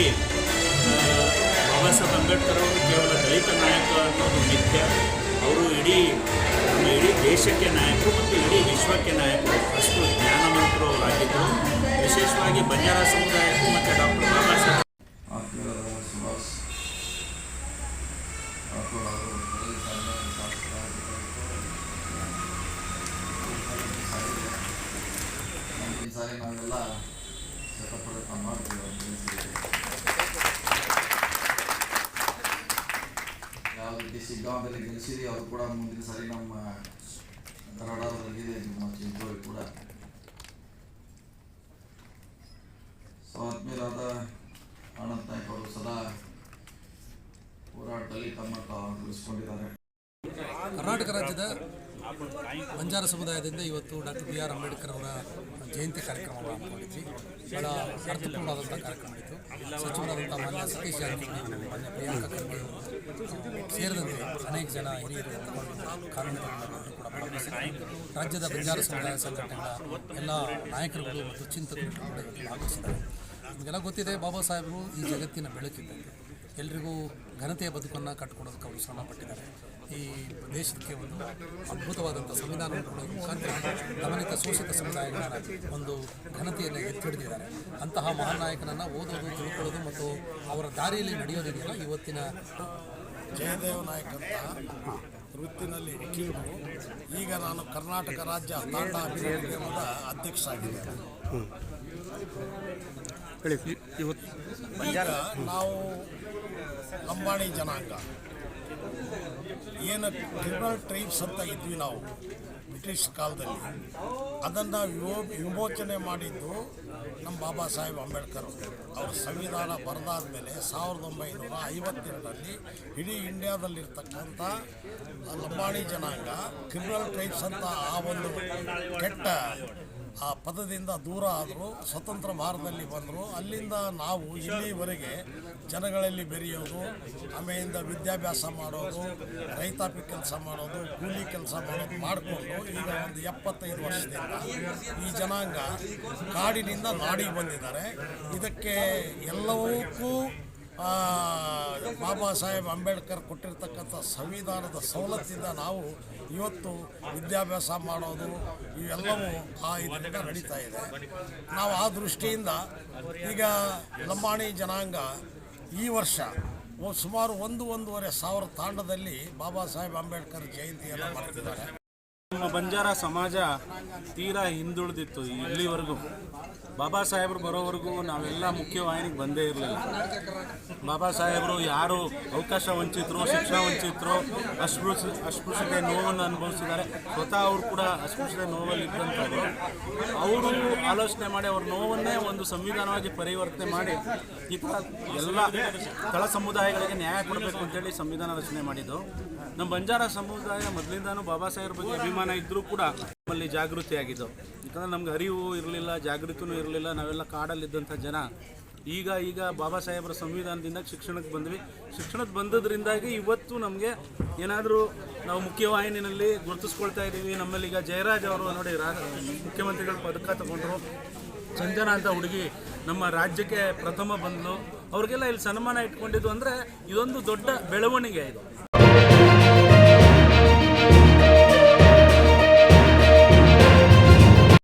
ಆ, ಬಾಬಾ ಸಾಹೇಬ್ ಅಂಬೇಡ್ಕರ್ ಅವರು ಕೇವಲ ದಲಿತ ನಾಯಕ ಅನ್ನೋದು ಮಿಥ್ಯ. ಅವರು ಇಡೀ ನಮ್ಮ ಇಡೀ ದೇಶಕ್ಕೆ ನಾಯಕರು ಮತ್ತು ಇಡೀ ವಿಶ್ವಕ್ಕೆ ನಾಯಕರು ಅಷ್ಟು ಜ್ಞಾನವಂತರು ಅವರಾಗಿದ್ದರು ವಿಶೇಷವಾಗಿ ಬಂಜಾರ ಸಮುದಾಯಕ್ಕೂ ಮತ್ತು ಡಾಕ್ಟರ್ ಬಾಬಾ ಸಾಹೇಬ್. ಈ ಸಾರಿ ನಾವೆಲ್ಲ ಯಾವ ರೀತಿ ಶಿಗ್ಗಾಂವದಲ್ಲಿ ಗೆಲ್ಲಿಸಿರಿ ಅವರು ಕೂಡ ಮುಂದಿನ ಸಾರಿ ನಮ್ಮ ಕನ್ನಡದಲ್ಲಿದೆ ನಮ್ಮ ಚಿಂತೆ ಕೂಡ. ಸೊ ಆತ್ಮೀಯರಾದ ಆನಂದ್ ನಾಯ್ಕ ಅವರು ಸದಾ ಹೋರಾಟದಲ್ಲಿ ತಮ್ಮ ತಾವು ಕರ್ನಾಟಕ ರಾಜ್ಯದ ಬಂಜಾರ ಸಮುದಾಯದಿಂದ ಇವತ್ತು ಡಾಕ್ಟರ್ ಬಿ ಆರ್ ಅಂಬೇಡ್ಕರ್ ಅವರ ಜಯಂತಿ ಕಾರ್ಯಕ್ರಮವನ್ನು ಹಮ್ಮಿಕೊಂಡಿದ್ವಿ ಬಹಳ ಅರ್ಥಪೂರ್ಣವಾದಂಥ ಕಾರ್ಯಕ್ರಮ ಇತ್ತು. ಸಚಿವರಾದಂಥ ಮಾನ್ಯ ಸತೀಶ್ ಜಾರಕಿಹೊಳಿ ಮಾನ್ಯ ಪ್ರಿಯಾಂಕಾ ಸೇರಿದಂತೆ ಅನೇಕ ಜನ ಹಿರಿಯರು ಕಾರಣಗಳು ಕೂಡ ರಾಜ್ಯದ ಬಂಜಾರ ಸಮುದಾಯ ಸಂಘಟನೆಗಳ ಎಲ್ಲ ನಾಯಕರುಗಳು ಮತ್ತು ಚಿಂತಕರು ಕೂಡ ಭಾಗವಹಿಸಿದ್ದಾರೆ. ನಿಮಗೆಲ್ಲ ಗೊತ್ತಿದೆ, ಬಾಬಾ ಸಾಹೇಬರು ಈ ಜಗತ್ತಿನ ಬೆಳಕಿದ್ದಾರೆ ಎಲ್ರಿಗೂ ಘನತೆಯ ಬದುಕನ್ನು ಕಟ್ಟಿಕೊಡೋದಕ್ಕೆ ಅವರು ಶ್ರಮ ಈ ದೇಶಕ್ಕೆ ಒಂದು ಅದ್ಭುತವಾದಂಥ ಸಂವಿಧಾನವನ್ನು ಕೊಡೋದ್ರ ಮುಖಾಂತರ ಗಮನಿತ ಶೋಷಿತ ಸಮುದಾಯಗಳ ಒಂದು ಘನತೆಯನ್ನು ಎತ್ತಿಡಿದಿದ್ದಾರೆ ಅಂತಹ ಮಹಾನ್ ನಾಯಕನನ್ನು ಓದೋದು, ತಿಳ್ಕೊಳ್ಳೋದು ಮತ್ತು ಅವರ ದಾರಿಯಲ್ಲಿ ನಡೆಯೋದಿದೆಯಲ್ಲ ಇವತ್ತಿನ ಜಯದೇವ ನಾಯಕ ವೃತ್ತಿನಲ್ಲಿ ವಕೀಲರು. ಈಗ ನಾನು ಕರ್ನಾಟಕ ರಾಜ್ಯ ತಾಂಡ ಅಭಿವೃದ್ಧಿ ಅಧ್ಯಕ್ಷ ಆಗಿದ್ದೇನೆ ಈಗ ನಾವು ಲಂಬಾಣಿ ಜನಾಂಗ. ಏನು ಟ್ರಿಬಲ್ ಟ್ರೈಬ್ಸ್ ಅಂತ ಇದ್ವಿ ನಾವು ಬ್ರಿಟಿಷ್ ಕಾಲದಲ್ಲಿ. ಅದನ್ನು ವಿಮೋ ವಿಮೋಚನೆ ಮಾಡಿದ್ದು ನಮ್ಮ ಬಾಬಾ ಸಾಹೇಬ್ ಅಂಬೇಡ್ಕರ್ ಅವರು. ಅವ್ರ ಸಂವಿಧಾನ ಬರೆದಾದ ಮೇಲೆ ಸಾವಿರದ ಒಂಬೈನೂರ ಐವತ್ತೆರಡರಲ್ಲಿ ಇಡೀ ಇಂಡಿಯಾದಲ್ಲಿರ್ತಕ್ಕಂಥ ಲಂಬಾಣಿ ಜನಾಂಗ ಕ್ರಿಮಿನಲ್ ಟ್ರೈಬ್ಸ್ ಅಂತ ಆ ಒಂದು ಕೆಟ್ಟ ಆ ಪದದಿಂದ ದೂರ ಆದರು, ಸ್ವತಂತ್ರ ಭಾರತದಲ್ಲಿ ಬಂದರು. ಅಲ್ಲಿಂದ ನಾವು ಇಲ್ಲಿವರೆಗೆ ಜನಗಳಲ್ಲಿ ಬೆರೆಯೋದು ಆಮೇಲಿಂದ ವಿದ್ಯಾಭ್ಯಾಸ ಮಾಡೋದು, ರೈತಾಪಿ ಕೆಲಸ ಮಾಡೋದು, ಕೂಲಿ ಕೆಲಸ ಮಾಡೋದು ಮಾಡಿಕೊಂಡು ಈಗ ಒಂದು ಎಪ್ಪತ್ತೈದು ವರ್ಷದಿಂದ ಈ ಜನಾಂಗ ಕಾಡಿನಿಂದ ನಾಡಿಗೆ ಬಂದಿದ್ದಾರೆ. ಇದಕ್ಕೆ ಎಲ್ಲವಕ್ಕೂ ಬಾಬಾ ಸಾಹೇಬ್ ಅಂಬೇಡ್ಕರ್ ಕೊಟ್ಟಿರ್ತಕ್ಕಂಥ ಸಂವಿಧಾನದ ಸವಲತ್ತಿಂದ ನಾವು ಇವತ್ತು ವಿದ್ಯಾಭ್ಯಾಸ ಮಾಡೋದು ಇವೆಲ್ಲವೂ ಆ ಇದರಿಂದ ನಡೀತಾ ಇದೆ. ನಾವು ಆ ದೃಷ್ಟಿಯಿಂದ ಈಗ ಲಂಬಾಣಿ ಜನಾಂಗ ಈ ವರ್ಷ ಸುಮಾರು ಒಂದು ಒಂದೂವರೆ ಸಾವಿರ ತಾಂಡದಲ್ಲಿ ಬಾಬಾ ಸಾಹೇಬ್ ಅಂಬೇಡ್ಕರ್ ಜಯಂತಿಯನ್ನು ಮಾಡ್ತಿದ್ದಾರೆ. ನಮ್ಮ ಬಂಜಾರ ಸಮಾಜ ತೀರಾ ಹಿಂದುಳಿದಿತ್ತು ಇಲ್ಲಿವರೆಗೂ. ಬಾಬಾ ಸಾಹೇಬರು ಬರೋವರೆಗೂ ನಾವೆಲ್ಲ ಮುಖ್ಯವಾಹಿನಿಗೆ ಬಂದೇ ಇರಲಿಲ್ಲ. ಬಾಬಾ ಸಾಹೇಬರು ಯಾರು ಅವಕಾಶ ವಂಚಿತರು, ಶಿಕ್ಷಣ ವಂಚಿತರು ಅಸ್ಪೃಶ್ಯ ಅಸ್ಪೃಶ್ಯತೆ ನೋವನ್ನು ಅನುಭವಿಸಿದ್ದಾರೆ. ಸ್ವತಃ ಅವರು ಕೂಡ ಅಸ್ಪೃಶ್ಯತೆ ನೋವಲ್ಲಿ ಇದ್ದಂಥವ್ರು. ಅವರು ಆಲೋಚನೆ ಮಾಡಿ ಅವ್ರ ನೋವನ್ನೇ ಒಂದು ಸಂವಿಧಾನವಾಗಿ ಪರಿವರ್ತನೆ ಮಾಡಿ ಈ ಥರ ಎಲ್ಲ ಸ್ಥಳ ಸಮುದಾಯಗಳಿಗೆ ನ್ಯಾಯ ಕೊಡಬೇಕು ಅಂತೇಳಿ ಸಂವಿಧಾನ ರಚನೆ ಮಾಡಿದ್ದು. ನಮ್ಮ ಬಂಜಾರ ಸಮುದಾಯ ಮೊದಲಿಂದಾನು ಬಾಬಾ ಸಾಹೇಬ್ರ ಬಗ್ಗೆ ಅಭಿಮಾನ ಇದ್ದರೂ ಕೂಡ ನಮ್ಮಲ್ಲಿ ಜಾಗೃತಿ ಆಗಿದ್ದು ಯಾಕಂದ್ರೆ ನಮ್ಗೆ ಅರಿವು ಇರಲಿಲ್ಲ, ಜಾಗೃತಿನೂ ಇರಲಿಲ್ಲ, ನಾವೆಲ್ಲ ಕಾಡಲ್ಲಿದ್ದಂಥ ಜನ. ಈಗ ಈಗ ಬಾಬಾ ಸಾಹೇಬರ ಸಂವಿಧಾನದಿಂದ ಶಿಕ್ಷಣಕ್ಕೆ ಬಂದ್ವಿ. ಶಿಕ್ಷಣಕ್ಕೆ ಬಂದದ್ರಿಂದಾಗಿ ಇವತ್ತು ನಮಗೆ ಏನಾದರೂ ನಾವು ಮುಖ್ಯವಾಹಿನಿನಲ್ಲಿ ಗುರುತಿಸ್ಕೊಳ್ತಾ ಇದ್ದೀವಿ. ನಮ್ಮಲ್ಲಿ ಈಗ ಜಯರಾಜ್ ಅವರು ನೋಡಿ, ರಾ, ಮುಖ್ಯಮಂತ್ರಿಗಳು ಪದಕ ತಗೊಂಡ್ರು. ಸಂಜನಾ ಅಂತ ಹುಡುಗಿ ನಮ್ಮ ರಾಜ್ಯಕ್ಕೆ ಪ್ರಥಮ ಬಂದಳು ಅವ್ರಿಗೆಲ್ಲ ಇಲ್ಲಿ ಸನ್ಮಾನ ಇಟ್ಕೊಂಡಿದ್ದು ಅಂದರೆ ಇದೊಂದು ದೊಡ್ಡ ಬೆಳವಣಿಗೆ ಇದು.